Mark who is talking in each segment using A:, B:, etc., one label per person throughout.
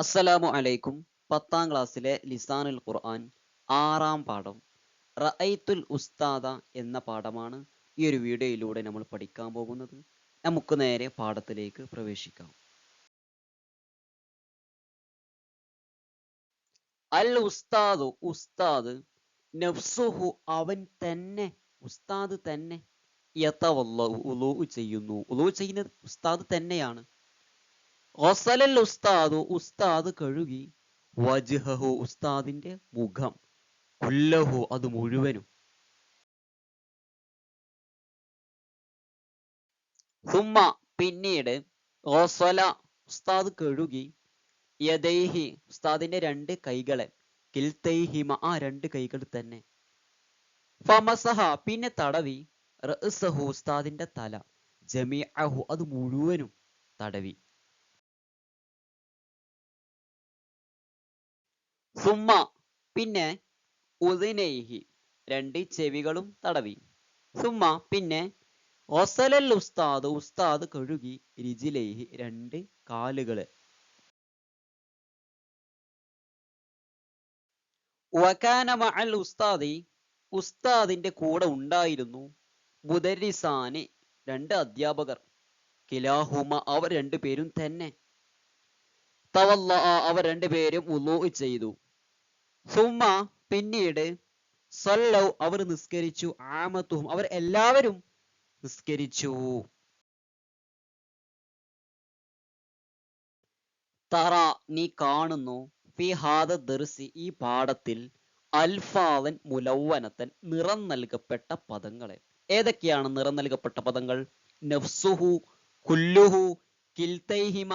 A: അസ്സലാമു അലൈക്കും. പത്താം ക്ലാസ്സിലെ ലിസാനുൽ ഖുർആൻ ആറാം പാഠം. റഅയ്ത്തുൽ ഉസ്താദ എന്ന പാഠമാണ് ഈ ഒരു വീഡിയോയിലൂടെ നമ്മൾ പഠിക്കാൻ പോകുന്നത്. നമുക്ക് നേരെ പാഠത്തിലേക്ക് പ്രവേശിക്കാം. അൽ ഉസ്താദു ഉസ്താദ് നഫ്സുഹു അവൻ തന്നെ ഉസ്താദ് തന്നെ യതവല്ലഹു ഉലു ചെയ്യുന്നു. ഉലു ചെയ്യുന്നത് ഉസ്താദ് തന്നെയാണ്. ഗസലൽ ഉസ്താദു ഉസ്താദ് കഴുകി. വജ്ഹഹു ഉസ്താദിന്റെ മുഖം. കുല്ലഹു അത് മുഴുവനും. സുമ്മ പിന്നീട് ഓസല ഉസ്താദ് കഴുകി. യദൈഹി ഉസ്താദിന്റെ രണ്ട് കൈകളെ. കിൽത്തൈഹിമ ആ രണ്ട് കൈകൾ തന്നെ. ഫമസഹ പിന്നെ തടവി. റഹു ഉസ്താദിന്റെ തല. ജമീഅഹു അത് മുഴുവനും തടവി. സുമ്മ. പിന്നെ ഉദിനൈഹി. രണ്ട് ചെവികളും തടവി. സുമ്മ. പിന്നെ ഒസലൽ ഉസ്താദ് ഉസ്താദ് കഴുകി രിജിലേഹി രണ്ട് കാലുകൾ വകാന മഅൽ ഉസ്താദി ഉസ്താദിന്റെ കൂടെ ഉണ്ടായിരുന്നു മുദരിസാന് രണ്ട് അധ്യാപകർ. കിലാഹുമ അവർ രണ്ടുപേരും തന്നെ. തവല്ല അവർ രണ്ടുപേരും ഉലൂ ചെയ്തു. സുമ്മ പിന്നീട് സല്ലൗ അവർ നിസ്കരിച്ചു ആമത്തും അവർ എല്ലാവരും നിസ്കരിച്ചു. തറ നീ കാണുന്നു ദർസി ഈ പാഠത്തിൽ അൽഫാവൻ മുലവനത്തൻ നിറം നൽകപ്പെട്ട പദങ്ങളെ. ഏതൊക്കെയാണ് നിറം നൽകപ്പെട്ട പദങ്ങൾ? നഫ്സുഹു കുല്ലുഹു കിൽത്തൈഹിമ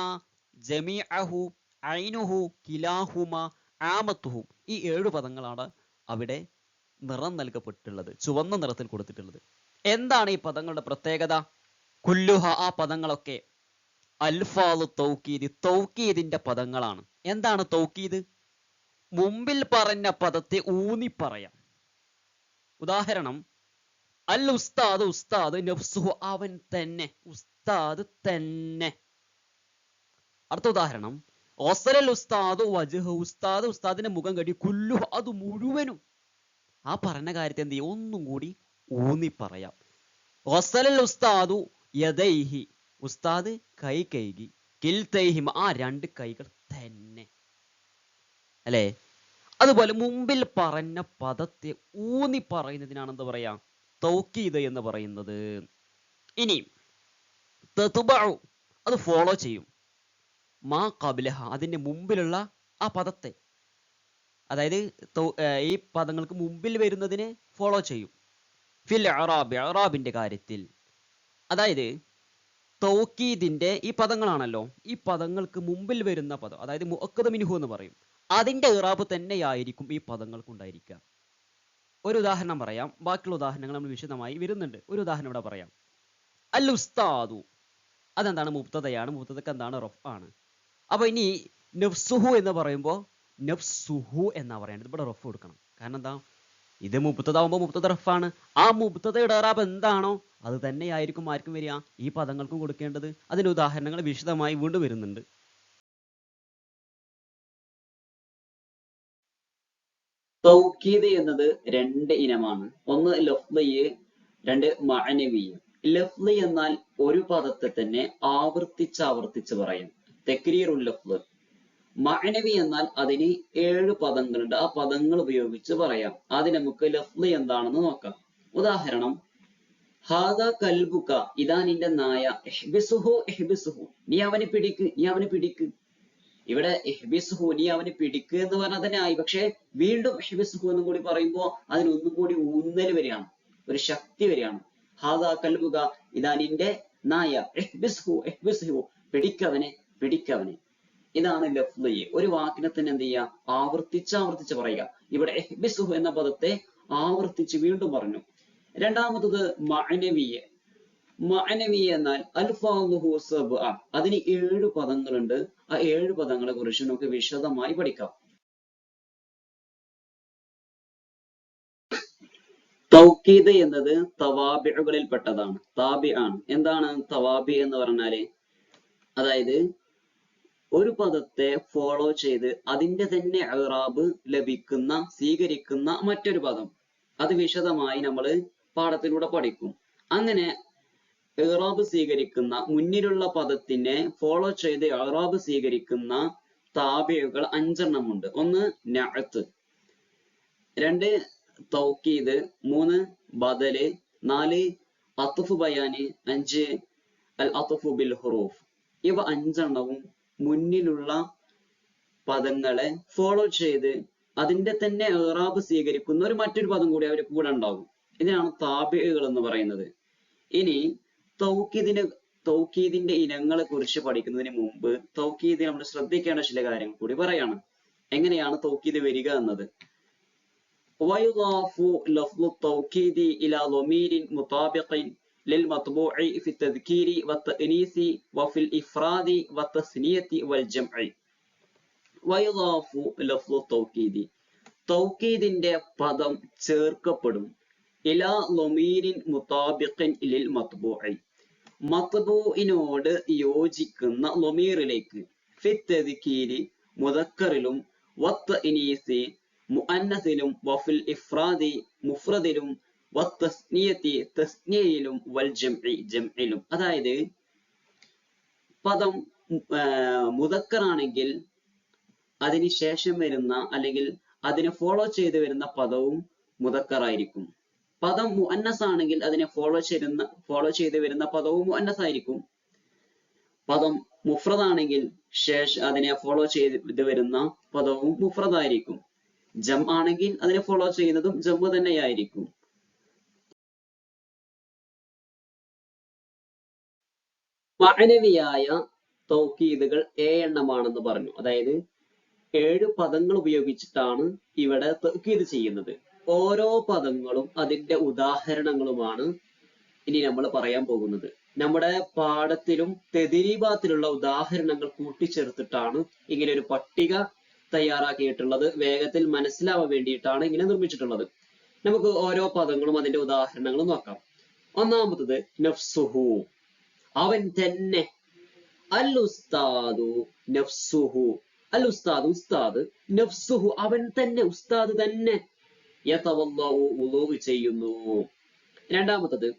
A: ജമീഅഹു ഐനുഹു കിലാഹുമ ആമത്തുഹു. ഈ ഏഴു പദങ്ങളാണ് അവിടെ നിറം നൽകപ്പെട്ടിട്ടുള്ളത് ചുവന്ന നിറത്തിൽ കൊടുത്തിട്ടുള്ളത്. എന്താണ് ഈ പദങ്ങളുടെ പ്രത്യേകത? കുല്ലുഹ ആ പദങ്ങളൊക്കെ അൽഫാലു തൗക്കീദ് തൗക്കീദിന്റെ പദങ്ങളാണ്. എന്താണ് തൗക്കീദ് മുമ്പിൽ പറഞ്ഞ പദത്തെ ഊന്നി പറയാം ഉദാഹരണം അൽ ഉസ്താദ് ഉസ്താദ് നഫ്സുഹു അവൻ തന്നെ ഉസ്താദ് തന്നെ. അടുത്ത ഉദാഹരണം ഓസലൽ ഉസ്താദ് വജഹ ഉസ്താദ് ഉസ്താദിന്റെ മുഖം കടി കുല്ലു അത് മുഴുവനും. ആ പറഞ്ഞ കാര്യത്തെ എന്ത് ഒന്നും കൂടി ഊന്നി പറയാം. ഒസലൽ ഉസ്താദു യദൈഹി. ഉസ്താദ് കൈ കൈകി കിൽ തൈഹിം ആ രണ്ട് കൈകൾ തന്നെ. അല്ലേ? അതുപോലെ മുമ്പിൽ പറഞ്ഞ പദത്തെ ഊന്നി പറയുന്നതിനാണ് എന്താ പറയാ? തൗക്കീത് എന്ന് പറയുന്നത്. ഇനി അത് ഫോളോ ചെയ്യും. മാ കബിലഹ അതിന്റെ മുമ്പിലുള്ള ആ പദത്തെ. അതായത് ഈ പദങ്ങൾക്ക് മുമ്പിൽ വരുന്നതിനെ ഫോളോ ചെയ്യും. ഫിൽ അറാബ് അറാബിന്റെ കാര്യത്തിൽ. അതായത് തൗക്കീദിന്റെ ഈ പദങ്ങളാണല്ലോ ഈ പദങ്ങൾക്ക് മുമ്പിൽ വരുന്ന പദം അതായത് മുഅക്കദ മിൻഹു എന്ന് പറയും. അതിന്റെ ഇറാബ് തന്നെയായിരിക്കും ഈ പദങ്ങൾക്ക് ഉണ്ടായിരിക്കുക ഒരു ഉദാഹരണം പറയാം. ബാക്കിയുള്ള ഉദാഹരണങ്ങൾ നമ്മൾ വിശദമായി വരുന്നുണ്ട്. ഒരു ഉദാഹരണം ഇവിടെ പറയാം. അൽ ഉസ്താദു. അതെന്താണ്? മുബ്തദയാണ്. മുബ്തദക്ക് എന്താണ്? റഫ് ആണ് അപ്പൊ ഇനി നഫ്സുഹു എന്ന് പറയുമ്പോൾ നഫ്സുഹു എന്നാ പറയേണ്ടത്? ഇവിടെ റഫ് കൊടുക്കണം. കാരണം എന്താ? ഇത് മുബ്തദാവുമ്പോൾ മുബ്തദ റഫാണ്. ആ മുബ്തദയുടെ റാബ് എന്താണോ അത് തന്നെയായിരിക്കും ആർക്കും വരിക. ഈ പദങ്ങൾക്കും കൊടുക്കേണ്ടത് അതിന് ഉദാഹരണങ്ങൾ വിശദമായി വീണ്ടും വരുന്നുണ്ട്. തൗക്കീദ് എന്നത് രണ്ട് ഇനമാണ്. ഒന്ന് ലഫ്ലയ് രണ്ട് മഅനവിയ്. ലഫ്ലി എന്നാൽ ഒരു പദത്തെ തന്നെ ആവർത്തിച്ച് ആവർത്തിച്ച് പറയും തെക്രീറുൽ ലഫ്ല് മഅനവി എന്നാൽ അതിന് ഏഴ് പദങ്ങളുണ്ട്. ആ പദങ്ങൾ ഉപയോഗിച്ച് പറയാം. ആദ്യം നമുക്ക് ലഫ്ലി എന്താണെന്ന് നോക്കാം. ഉദാഹരണം ഹാദ കൽബുക ഇതാ നിന്റെ നായ. എഹ്ബിസുഹു എഹ്ബിസുഹു നീ അവനെ പിടിക്ക് നീ അവനെ പിടിക്ക്. ഇവിടെ എഹ്ബിസുഹു നീ അവനെ പിടിക്ക് എന്ന് പറഞ്ഞാൽ തന്നെ ആയി. പക്ഷെ വീണ്ടും എഹ്ബിസുഹു എന്നും കൂടി പറയുമ്പോൾ അതിനൊന്നും കൂടി ഊന്നൽ വരികയാണ് ഒരു ശക്തി വരികയാണ് ഹാദ കൽബുക ഇതാ നിന്റെ നായ. എഹ്ബിസുഹു എഹ്ബിസുഹു പിടിക്കവനെ പിടിക്കവനെ. ഇതാണ് ലഫ്ലി ഒരു വാക്കിനെ തന്നെ എന്ത് ചെയ്യുക? ആവർത്തിച്ച് ആവർത്തിച്ച് പറയുക. ഇവിടെ എഹ്ബിസുഹു എന്ന പദത്തെ ആവർത്തിച്ച് വീണ്ടും പറഞ്ഞു. രണ്ടാമത്തത് മഅനവിയ. മഅനവി എന്നാൽ അൽഫാഹു സബ്അ. അതിന് ഏഴ് പദങ്ങളുണ്ട്. ആ ഏഴ് പദങ്ങളെ കുറിച്ച് നമുക്ക് വിശദമായി പഠിക്കാം. തൗക്കീദ് എന്നത് തവാബികളിൽ പെട്ടതാണ് താബി ആണ് എന്താണ് തവാബി എന്ന് പറഞ്ഞാൽ? അതായത് ഒരു പദത്തെ ഫോളോ ചെയ്ത് അതിന്റെ തന്നെ ഇറാബ് ലഭിക്കുന്ന സ്വീകരിക്കുന്ന മറ്റൊരു പദം. അത് വിശദമായി നമ്മൾ പാഠത്തിലൂടെ പഠിക്കും. അങ്ങനെ ഇറാബ് സ്വീകരിക്കുന്ന മുന്നിലുള്ള പദത്തിനെ ഫോളോ ചെയ്ത് ഇറാബ് സ്വീകരിക്കുന്ന താബിയുകൾ അഞ്ചെണ്ണമുണ്ട് ഒന്ന് നഅത്ത്. രണ്ട് തൗക്കീദ്. മൂന്ന് ബദൽ. നാല് അത്തുഫ് ബയാന്. അഞ്ച് അൽ അത്തുഫ് ബിൽ ഹുറൂഫ്. ഇവ അഞ്ചെണ്ണവും മുന്നിലുള്ള പദങ്ങളെ ഫോളോ ചെയ്ത് അതിന്റെ തന്നെ ഏറാബ് സ്വീകരിക്കുന്ന ഒരു മറ്റൊരു പദം കൂടി അവർ കൂടെ ഉണ്ടാകും ഇതിനാണ് താബികൾ എന്ന് പറയുന്നത് ഇനി തൗക്കീദിന് തൗക്കീദിന്റെ ഇനങ്ങളെ കുറിച്ച് പഠിക്കുന്നതിന് മുമ്പ് തൗക്കീദിൽ നമ്മൾ ശ്രദ്ധിക്കേണ്ട ചില കാര്യങ്ങൾ കൂടി പറയാണ് എങ്ങനെയാണ് തൗക്കീദ് വരിക എന്നത് ويضاف لفظ التوكيد إلى ضمير مطابق للمطبوع في التذكير والتأنيث وفي الإفراد والتثنية والجمع ويضاف لفظ التوكيد തൗക്കീദിന്റെ പദം ചേർക്കപ്പെടും ഇലാ ലൊമീരിൻ മുതാബിഖിൻ ലിൽ മത്ബൂഇ മത്ബൂഇനോട് യോജിക്കുന്ന ലൊമീറിലേക്ക് ഫിത്തദ്കീരി മുദക്കറിലും വത്ത് ഇനീസി മുഅന്നസിലും വഫിൽ ഇഫ്രാദി മുഫ്രദിലും വൽ ജംഇ ജംഇലും. അതായത് പദം മുതക്കറാണെങ്കിൽ അതിന് ശേഷം വരുന്ന അല്ലെങ്കിൽ അതിനെ ഫോളോ ചെയ്ത് വരുന്ന പദവും മുതക്കറായിരിക്കും പദം മുഅന്നസ് ആണെങ്കിൽ അതിനെ ഫോളോ ചെയ്യുന്ന ഫോളോ ചെയ്ത് വരുന്ന പദവും മുഅന്നസ് ആയിരിക്കും പദം മുഫ്രദാണെങ്കിൽ ശേഷം അതിനെ ഫോളോ ചെയ്ത് വരുന്ന പദവും മുഫ്രദായിരിക്കും. ജം ആണെങ്കിൽ അതിനെ ഫോളോ ചെയ്യുന്നതും ജമ്മു തന്നെയായിരിക്കും. മാനവിയായ തൗക്കീദുകൾ ഏഴെണ്ണമാണെന്ന് പറഞ്ഞു. അതായത് ഏഴ് പദങ്ങൾ ഉപയോഗിച്ചിട്ടാണ് ഇവിടെ തൗക്കീദ് ചെയ്യുന്നത്. ഓരോ പദങ്ങളും അതിന്റെ ഉദാഹരണങ്ങളുമാണ് ഇനി നമ്മൾ പറയാൻ പോകുന്നത്. നമ്മുടെ പാഠത്തിലും തെതിരീബാത്തിലുള്ള ഉദാഹരണങ്ങൾ കൂട്ടിച്ചേർത്തിട്ടാണ് ഇങ്ങനെ ഒരു പട്ടിക തയ്യാറാക്കിയിട്ടുള്ളത്. വേഗത്തിൽ മനസ്സിലാവാൻ വേണ്ടിയിട്ടാണ് ഇങ്ങനെ നിർമ്മിച്ചിട്ടുള്ളത്. നമുക്ക് ഓരോ പദങ്ങളും അതിന്റെ ഉദാഹരണങ്ങളും നോക്കാം. ഒന്നാമത്തത് നഫ്സുഹു. അവൻ തന്നെ. അൽ ഉസ്താദു നഫ്സുഹു. അൽ ഉസ്താദ്. ഉസ്താദ് നഫ്സുഹു അവൻ തന്നെ ഉസ്താദ് തന്നെ. ചെയ്യുന്നു. രണ്ടാമത്തത്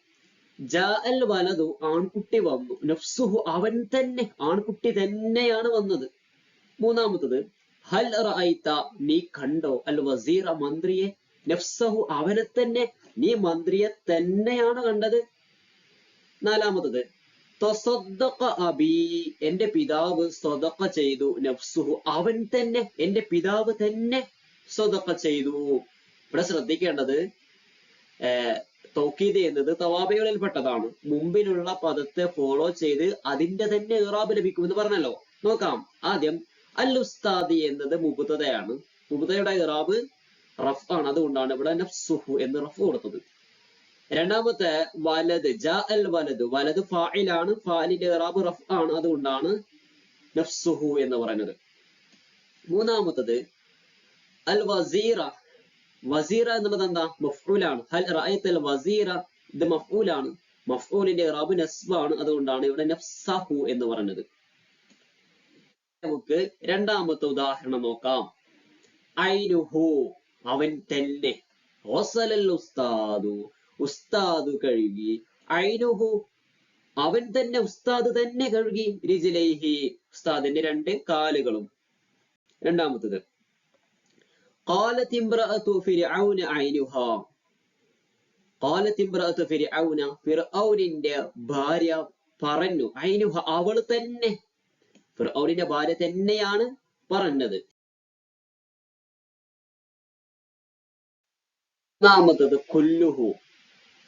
A: ജാഅൽ വലതു ആൺകുട്ടി വന്നു. നഫ്സുഹു അവൻ തന്നെ ആൺകുട്ടി തന്നെയാണ് വന്നത്. മൂന്നാമത്തത് ഹൽ റഅയ്ത നീ കണ്ടോ? അൽ വസീറ മന്ത്രിയെ? നഫ്സഹു അവനെ തന്നെ നീ മന്ത്രിയെ തന്നെയാണ് കണ്ടത്. നാലാമത്തത് എന്റെ പിതാവ് സ്വതക്ക ചെയ്തു. നഫ്സുഹു അവൻ തന്നെ എന്റെ പിതാവ് തന്നെ സ്വതക്ക ചെയ്തു. ഇവിടെ ശ്രദ്ധിക്കേണ്ടത് ഏർ തൗക്കീദ് എന്നത് തവാബികളിൽപ്പെട്ടതാണ് മുമ്പിലുള്ള പദത്തെ ഫോളോ ചെയ്ത് അതിന്റെ തന്നെ ഇറാബ് ലഭിക്കുമെന്ന് പറഞ്ഞല്ലോ. നോക്കാം. ആദ്യം അൽ ഉസ്താദി എന്നത് മുബുദതയാണ് മുബുതയുടെ ഇറാബ് റഫ് ആണ് അതുകൊണ്ടാണ് ഇവിടെ നഫ്സുഹു എന്ന് റഫ് കൊടുത്തത്. രണ്ടാമത്തെ വലത് ജ അൽ വലത്. വലത് ഫായിലാണ് ഫാലിന്റെ ഇറാബ് റഫ് ആണ് അതുകൊണ്ടാണ് നഫ്സുഹു എന്ന് പറയുന്നത്. മൂന്നാമത്തത് അൽ വസീറ. വസീറ എന്നുള്ളത് എന്താ? മഫ്ഊലാണ്. ഹൽ റഅയ്തൽ വസീറ? ഇത് മഫ്ഊലാണ്. മഫ്ഊലിന്റെ ഇറാബ് നസ്ബാണ്. അതുകൊണ്ടാണ് ഇവിടെ നഫ്സഹു എന്ന് പറയുന്നത്. നമുക്ക് രണ്ടാമത്തെ ഉദാഹരണം നോക്കാം. ഐനുഹു. അവൻ തന്നെ. ഉസ്താദു. ഉസ്താദു കഴുകി ഐനുഹു അവൻ തന്നെ ഉസ്താദ് തന്നെ കഴുകി രിജിലൈഹി ഉസ്താദിന്റെ രണ്ട് കാലുകളും രണ്ടാമത്തത് قالت امرأة فرعون عينها قالت امرأة فرعون ഫിർഔനിന്റെ ഭാര്യ പറഞ്ഞു ഐനുഹ അവൾ തന്നെ ഫിർഔനിന്റെ ഭാര്യ തന്നെയാണ് പറഞ്ഞത് ഒന്നാമത്തത് കുല്ലുഹു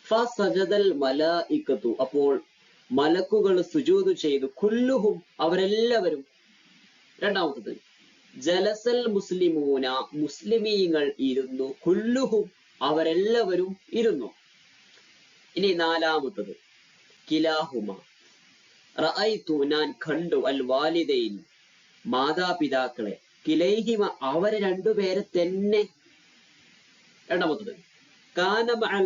A: ഫസജദൽ മലായിക്കത്തു. അപ്പോൾ മലക്കുകൾ സുജൂദ് ചെയ്തു. കുല്ലുഹും അവരെല്ലാവരും രണ്ടാമത്തത്. ജലസൽ മുസ്ലിമൂന മുസ്ലിമീങ്ങൾ ഇരുന്നു. കുല്ലുഹും അവരെല്ലാവരും ഇരുന്നു. ഇനി നാലാമത്തത്. കിലാഹുമ. റഅയ്തു ഞാൻ കണ്ടു. അൽ വാലിദൈൻ മാതാപിതാക്കളെ. കിലൈഹിമ അവരെ രണ്ടുപേരെ തന്നെ. രണ്ടാമത്തത്.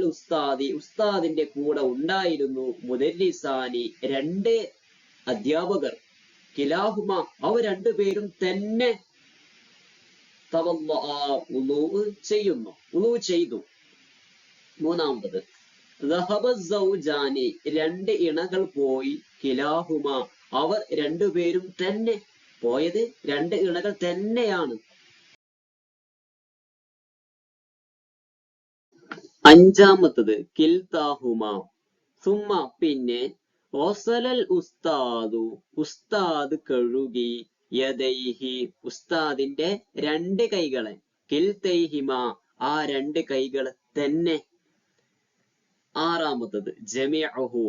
A: ഉസ്താദി ഉസ്താദിന്റെ കൂടെ ഉണ്ടായിരുന്നു മുദല്ലിസാനി രണ്ട് അധ്യാപകർ. കിലാഹുമ അവ രണ്ടുപേരും തന്നെ ചെയ്യുന്നു ഉളു ചെയ്തു. മൂന്നാമത്തത് ദഹബ രണ്ട് ഇണകൾ പോയി കിലാഹുമ അവർ രണ്ടുപേരും തന്നെ പോയത് രണ്ട് ഇണകൾ തന്നെയാണ്. അഞ്ചാമത്തത് കിൽതാഹുമ. സുമ പിന്നെ ഓസലൽ ഉസ്താദു ഉസ്താദ് കഴുകി യദൈഹി ഉസ്താദിന്റെ രണ്ട് കൈകളെ. കിൽതൈഹിമ ആ രണ്ട് കൈകൾ തന്നെ. ആറാമത്തത് ജമിഅഹു.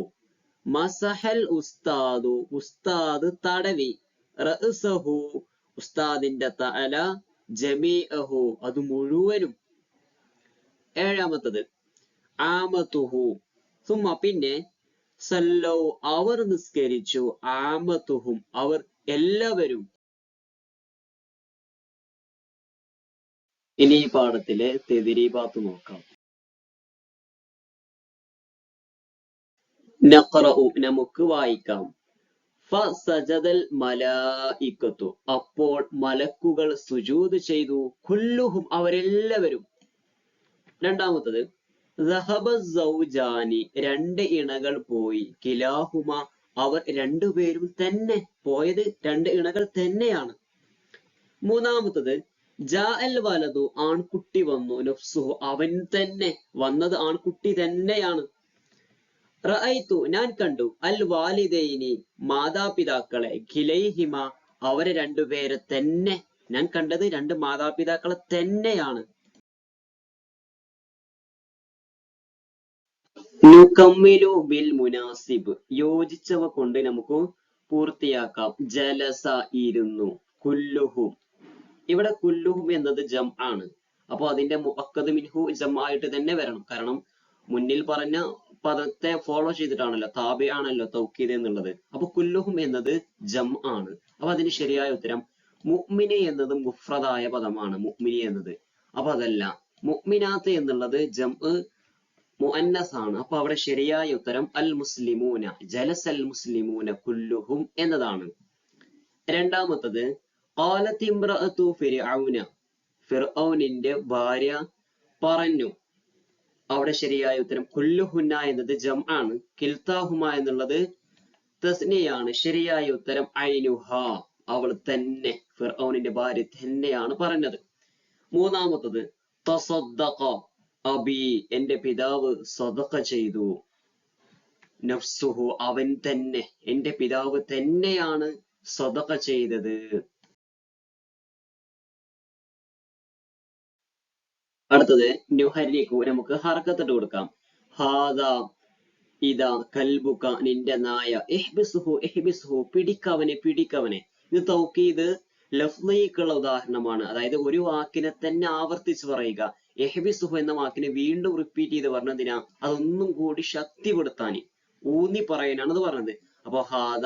A: മസഹൽ ഉസ്താദു ഉസ്താദ് തടവി. റഅസഹു ഉസ്താദിന്റെ തല ജമീഅഹു അത് മുഴുവനും. ഏഴാമത്തത്. ആമതുഹു. സുമ പിന്നെ സല്ലൗ അവർ നിസ്കരിച്ചു. ആമത്തുഹും അവർ എല്ലാവരും. ഇനി ഈ പാഠത്തിലെ തെതിരീപാത്ത് നോക്കാം. നഖറഉ നമുക്ക് വായിക്കാം. സജദൽ മലായിക്കത്തു. അപ്പോൾ മലക്കുകൾ സുജൂദ് ചെയ്തു. കുല്ലുഹും അവരെല്ലാവരും രണ്ടാമത്തത് രണ്ട് ഇണകൾ പോയി. കിലാഹുമ അവർ രണ്ടുപേരും തന്നെ പോയത് രണ്ട് ഇണകൾ തന്നെയാണ്. മൂന്നാമത്തത് ജാ അൽ വലതു ആൺകുട്ടി വന്നു. നഫ്സുഹു അവൻ തന്നെ വന്നത് ആൺകുട്ടി തന്നെയാണ്. റഅയ്തു ഞാൻ കണ്ടു. അൽ വാലിദൈനി മാതാപിതാക്കളെ ഖിലൈഹിമ അവരെ രണ്ടുപേരെ തന്നെ ഞാൻ കണ്ടത് രണ്ട് മാതാപിതാക്കളെ തന്നെയാണ്. നുകമ്മിലു ബിൽ മുനാസിബ്. യോജിച്ചവ കൊണ്ട് നമുക്ക് പൂർത്തിയാക്കാം. ജലസ ഇരുന്നു. കുല്ലുഹും. ഇവിടെ കുല്ലുഹും എന്നത് ജം ആണ്. അപ്പൊ അതിന്റെ മുഅക്കദ് മിൻഹു ജം ആയിട്ട് തന്നെ വരണം. കാരണം മുന്നിൽ പറഞ്ഞ പദത്തെ ഫോളോ ചെയ്തിട്ടാണല്ലോ താബി ആണല്ലോ തൗക്കീദ് എന്നുള്ളത്. അപ്പൊ കുല്ലുഹും എന്നത് ജം ആണ്. അപ്പൊ അതിന് ശരിയായ ഉത്തരം മുഅ്മിനി എന്നത് മുഫ്രദായ പദമാണ്. മുഅ്മിനി എന്നത്. അപ്പൊ അതല്ല മുഅ്മിനാത്ത് എന്നുള്ളത് ജം മുഅന്നസ് ആണ് അപ്പൊ അവിടെ ശരിയായ ഉത്തരം അൽ മുസ്ലിമൂന ജലസൽ മുസ്ലിമൂന കുല്ലുഹും എന്നതാണ്. രണ്ടാമത്തത് ഖാലത്ത് ഇംറഅത്തു ഫിർഔന ഫിർഔനിന്റെ ഭാര്യ പറഞ്ഞു. അവിടെ ശരിയായ ഉത്തരം കുല്ലുഹുന്ന എന്നത് ജം ആണ് കിൽത്താഹുമ എന്നുള്ളത് തസ്നിയാണ്. ശരിയായ ഉത്തരം ഐനുഹ അവൾ തന്നെ ഫിർഔനിന്റെ ഭാര്യ തന്നെയാണ് പറഞ്ഞത്. മൂന്നാമത്തത് തസദ്ദഖ. അബി എന്റെ പിതാവ് സ്വതക്ക ചെയ്തു. നഫ്സുഹു അവൻ തന്നെ എന്റെ പിതാവ് തന്നെയാണ് സ്വതക്ക ചെയ്തത്. അടുത്തത് നുഹരിക്കു നമുക്ക് ഹർക്കത്തിട്ട് കൊടുക്കാം. ഹാദ ഇതാ കൽബുക നിന്റെ നായ. എഹ്ബിസുഹു എഹ്ബിസുഹു പിടിക്കവനെ പിടിക്കവനെ. ഇത് തൗക്കീത് ലഫ്ലീക്കുള്ള ഉദാഹരണമാണ്. അതായത് ഒരു വാക്കിനെ തന്നെ ആവർത്തിച്ച് പറയുക. എഹ്ബിസുഹു എന്ന വാക്കിനെ വീണ്ടും റിപ്പീറ്റ് ചെയ്ത് പറഞ്ഞതിനാ അതൊന്നും കൂടി ശക്തിപ്പെടുത്താൻ. ഊന്നി പറയാനാണ് അത് പറഞ്ഞത്. അപ്പൊ ഹാദ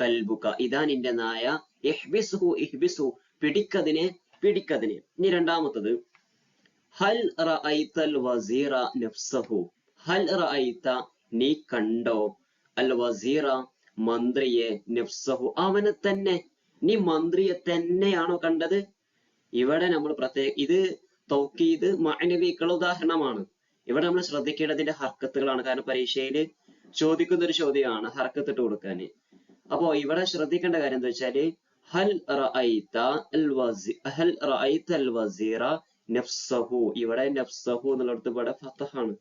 A: കൽബുക. ഇതാ നിന്റെ നായ. ഇഹ്ബിസുഹു പിടിക്കതിനെ പിടിക്കതിനെ. ഇനി രണ്ടാമത്തത്. ഹൽ റഅയ്തൽ വസീറ നഫ്സഹു. ഹൽ റഅയ്ത നീ കണ്ടോ? അൽ വസീറ മന്ത്രിയെ നഫ്സഹു. അവനെ തന്നെ. നീ മന്ത്രിയെ തന്നെയാണോ കണ്ടത്? ഇവിടെ നമ്മൾ പ്രത്യേക ഇത് തൗക്കീത് മാനവിക്കുള്ള ഉദാഹരണമാണ്. ഇവിടെ നമ്മൾ ശ്രദ്ധിക്കേണ്ടതിന്റെ ഹർക്കത്തുകളാണ്. കാരണം പരീക്ഷയിൽ ചോദിക്കുന്ന ഒരു ചോദ്യമാണ് ഹർക്കത്തിട്ട് കൊടുക്കാൻ അപ്പോ ഇവിടെ ശ്രദ്ധിക്കേണ്ട കാര്യം എന്താ വെച്ചാൽ ഹൽ ഹൽ അൽ വസീറ നഫ്സഹു. ഇവിടെ നഫ്സഹു എന്നുള്ളിടത്ത് ഇവിടെ ഫത്തഹാണ്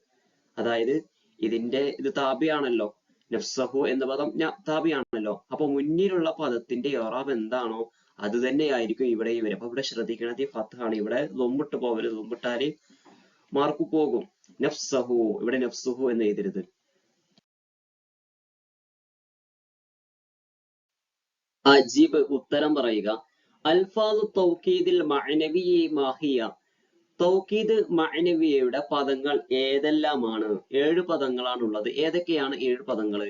A: അതായത് ഇതിന്റെ ഇത് താബിയാണല്ലോ നഫ്സഹു എന്ന പദം താബിയാണല്ലോ അപ്പൊ മുന്നിലുള്ള പദത്തിന്റെ ഇറാബ് എന്താണോ അത് തന്നെയായിരിക്കും ഇവിടെ വരും അപ്പൊ ഇവിടെ ശ്രദ്ധിക്കണത് ഈ ഫത്തഹാണ് ഇവിടെ ലൊമ്പിട്ട് പോകരുത് ലൊമ്പിട്ടാൽ മാർക്ക് പോകും. നഫ്സഹു ഇവിടെ നഫ്സഹു എന്ന് എഴുതരുത്. അജീബ് ഉത്തരം പറയുക. അൽഫാദു തൗക്കീദിൽ മഅനവിയെ മാഹിയ. തൗക്കീദ് മഅനവിയയുടെ പദങ്ങൾ ഏതെല്ലാമാണ്? ഏഴ് പദങ്ങളാണ് ഉള്ളത് ഏതൊക്കെയാണ് ഏഴ് പദങ്ങൾ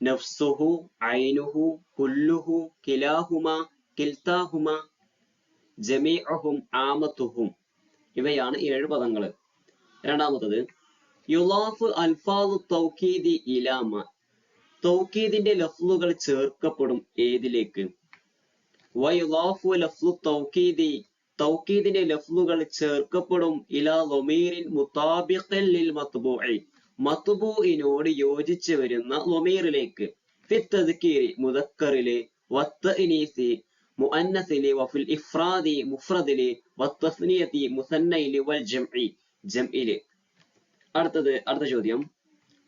A: നഫ്സുഹു ഐനുഹു കുല്ലുഹു കിലാഹുമ കിൽത്താഹുമ ജമീഅഹും ആമത്തുഹും. ഇവയാണ് ഏഴ് പദങ്ങൾ. രണ്ടാമത്തത് യുലാഫ് അൽഫാദു തൗക്കീദി ഇലാമ തൗക്കീദിന്റെ ലഫ്ലുകൾ ചേർക്കപ്പെടും ഏതിലേക്ക്?
B: വയുലാഫു ലഫ്ലു തൗക്കീദി തൗക്കീദിന്റെ ലഫ്ലുകൾ ചേർക്കപ്പെടും ഇലാ ലൊമീറിൻ മുതാബിഖൻ ലിൽ മത്ബൂഇ. മത്ബൂഇനോട് യോജിച്ച് വരുന്ന ലൊമീറിലേക്ക്. ഫിത്തദ്കീരി മുദക്കറിലെ വത്തഇനീസി മുഅന്നസിലെ വഫിൽ ഇഫ്രാദി മുഫ്രദിലെ വത്തസ്നിയതി മുസന്നയിലെ വൽ ജംഇ. ജംഇലെ. അടുത്തത് അടുത്ത ചോദ്യം.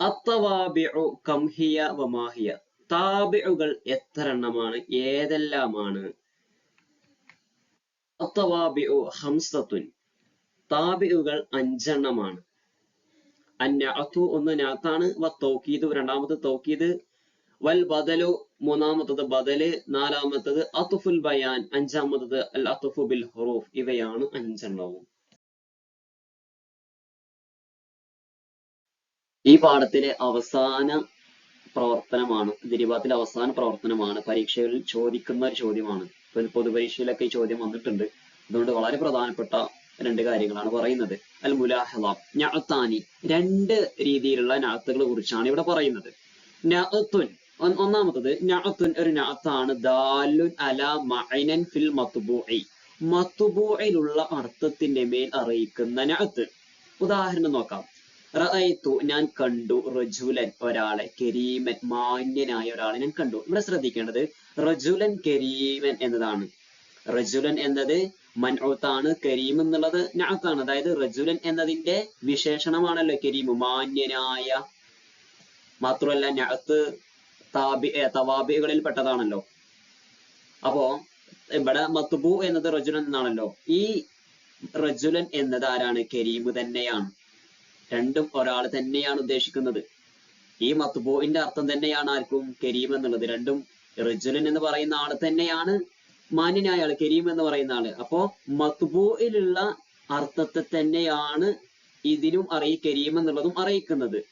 B: അത്തവാബിഉ കംഹിയ വമാഹിയ താബിഉകൾ എത്ര എണ്ണമാണ് ഏതെല്ലാമാണ്? അത്തവാബിഉ ഹംസത്തുൻ. താബിഉകൾ അഞ്ചെണ്ണമാണ്. അന്നഅത്തു ഒന്ന് നാത്താണ്. വ രണ്ടാമത്തെ തൗക്കീദ് വൽ ബദലു മൂന്നാമത്തത് ബദൽ നാലാമത്തത് അത്തുഫുൽ ബയാൻ അഞ്ചാമത്തത് അൽ അത്തുഫു ബിൽ ഹുറൂഫ്. ഇവയാണ് അഞ്ചെണ്ണവും. ഈ പാഠത്തിലെ അവസാന പ്രവർത്തനമാണ് ദിരിബാത്തിലെ അവസാന പ്രവർത്തനമാണ് പരീക്ഷകളിൽ ചോദിക്കുന്ന ഒരു ചോദ്യമാണ്. പൊതുപരീക്ഷയിലൊക്കെ ഈ ചോദ്യം വന്നിട്ടുണ്ട്. അതുകൊണ്ട് വളരെ പ്രധാനപ്പെട്ട രണ്ട് കാര്യങ്ങളാണ് പറയുന്നത്. അൽ മുലാഹല ഞാത്താനി രണ്ട് രീതിയിലുള്ള ഞാത്തുകളെ കുറിച്ചാണ് ഇവിടെ പറയുന്നത്. നഅത്തുൻ ഒ- ഒന്നാമത്തത് നഅത്തുൻ ഒരു നഅത്താണ്. ദാലുൻ അല മഅനൻ ഫിൽ മത്ബൂഇ. മത്ബൂഇലുള്ള അർത്ഥത്തിന്റെ മേൽ അറിയിക്കുന്ന നഅത്ത്. ഉദാഹരണം നോക്കാം. റഅയ്തു ഞാൻ കണ്ടു റജുലൻ ഒരാളെ കരീമൻ മാന്യനായ ഒരാളെ ഞാൻ കണ്ടു. ഇവിടെ ശ്രദ്ധിക്കേണ്ടത് റജുലൻ കരീമൻ എന്നതാണ്. റജുലൻ എന്നത് മൻഔത്താണ് കരീം എന്നുള്ളത് നഅത്താണ്. അതായത് റജുലൻ എന്നതിന്റെ വിശേഷണമാണല്ലോ കരീം മാന്യനായ. മാത്രമല്ല നഅത്ത് താബി തവാബികളിൽ പെട്ടതാണല്ലോ അപ്പോ ഇവിടെ മത്തുബു എന്നത് റജുലൻ എന്നാണല്ലോ. ഈ റജുലൻ എന്നത് ആരാണ്? കരീം തന്നെയാണ്. രണ്ടും ഒരാൾ തന്നെയാണ് ഉദ്ദേശിക്കുന്നത്. ഈ മത്തുബുവിന്റെ അർത്ഥം തന്നെയാണ് ആർക്കും കരീം എന്നുള്ളത്. രണ്ടും റജുലൻ എന്ന് പറയുന്ന ആൾ തന്നെയാണ് മാന്യനായ ആൾ കരീം എന്ന് പറയുന്ന ആൾ അപ്പോ മത്തുബുയിലുള്ള അർത്ഥത്തെ തന്നെയാണ് ഇതിലും അറിയി കരീം എന്നുള്ളതും അറിയിക്കുന്നത്.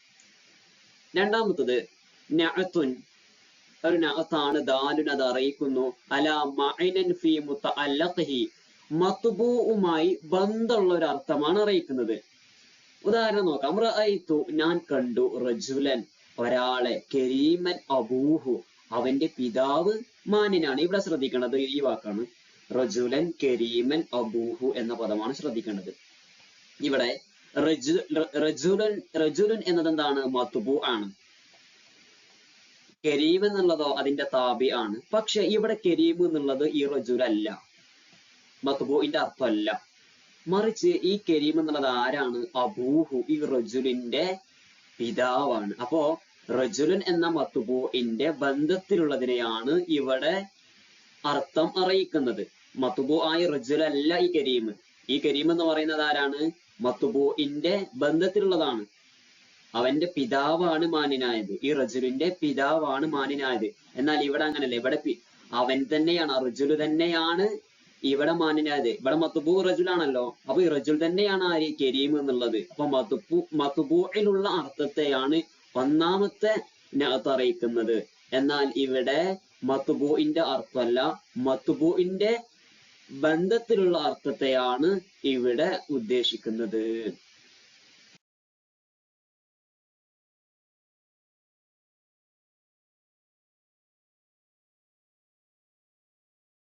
B: രണ്ടാമത്തത് നഅത്തുൻ ഒരു നഅത്താണ് ദാലുൻ അത് അറിയിക്കുന്നു. അല മത്ബൂഉമായി ബന്ധമുള്ള ഒരു അർത്ഥമാണ് അറിയിക്കുന്നത്. ഉദാഹരണം നോക്കാം. ഞാൻ കണ്ടു റജുലൻ ഒരാളെ കരീമൻ അബൂഹു അവന്റെ പിതാവ് മാനിനാണ്. ഇവിടെ ശ്രദ്ധിക്കേണ്ടത് ഈ വാക്കാണ്. റജുലൻ കരീമൻ അബൂഹു എന്ന പദമാണ് ശ്രദ്ധിക്കേണ്ടത്. ഇവിടെ റജു- റജുലൻ റജുലൻ എന്നത് എന്താണ് മത്തുബു ആണ് കരീം എന്നുള്ളതോ അതിന്റെ താബി ആണ്. പക്ഷെ ഇവിടെ കരീബ് എന്നുള്ളത് ഈ റജുൽ അല്ല. മത്തുബുവിന്റെ അർത്ഥമല്ല. മറിച്ച് ഈ കരീം എന്നുള്ളത് ആരാണ്? അബൂഹു ഈ റജുലിന്റെ പിതാവാണ്. അപ്പോ റജുലൻ എന്ന മത്തുബുഇന്റെ ബന്ധത്തിലുള്ളതിനെയാണ് ഇവിടെ അർത്ഥം അറിയിക്കുന്നത്. മത്തുബു ആയ റജുലല്ല ഈ കരീം ഈ കരീം എന്ന് പറയുന്നത് ആരാണ്? മത്തുബുഇന്റെ ബന്ധത്തിലുള്ളതാണ്. അവന്റെ പിതാവാണ് മാന്യനായത്. ഈ റജുലിന്റെ പിതാവാണ് മാന്യനായത്. എന്നാൽ ഇവിടെ അങ്ങനല്ല. ഇവിടെ അവൻ തന്നെയാണ്. ആ റജുൽ തന്നെയാണ് ഇവിടെ മാന്യനായത്. ഇവിടെ മത്തുബു റജുലാണല്ലോ. അപ്പൊ ഈ റജുൽ തന്നെയാണ് ആര് കരീം എന്നുള്ളത്. അപ്പൊ മത്തുബു മതുബുയിലുള്ള അർത്ഥത്തെയാണ് ഒന്നാമത്തെ അറിയിക്കുന്നത്. എന്നാൽ ഇവിടെ മത്തുബുഇന്റെ അർത്ഥമല്ല. മത്തുബുഇന്റെ ബന്ധത്തിലുള്ള അർത്ഥത്തെയാണ് ഇവിടെ ഉദ്ദേശിക്കുന്നത്.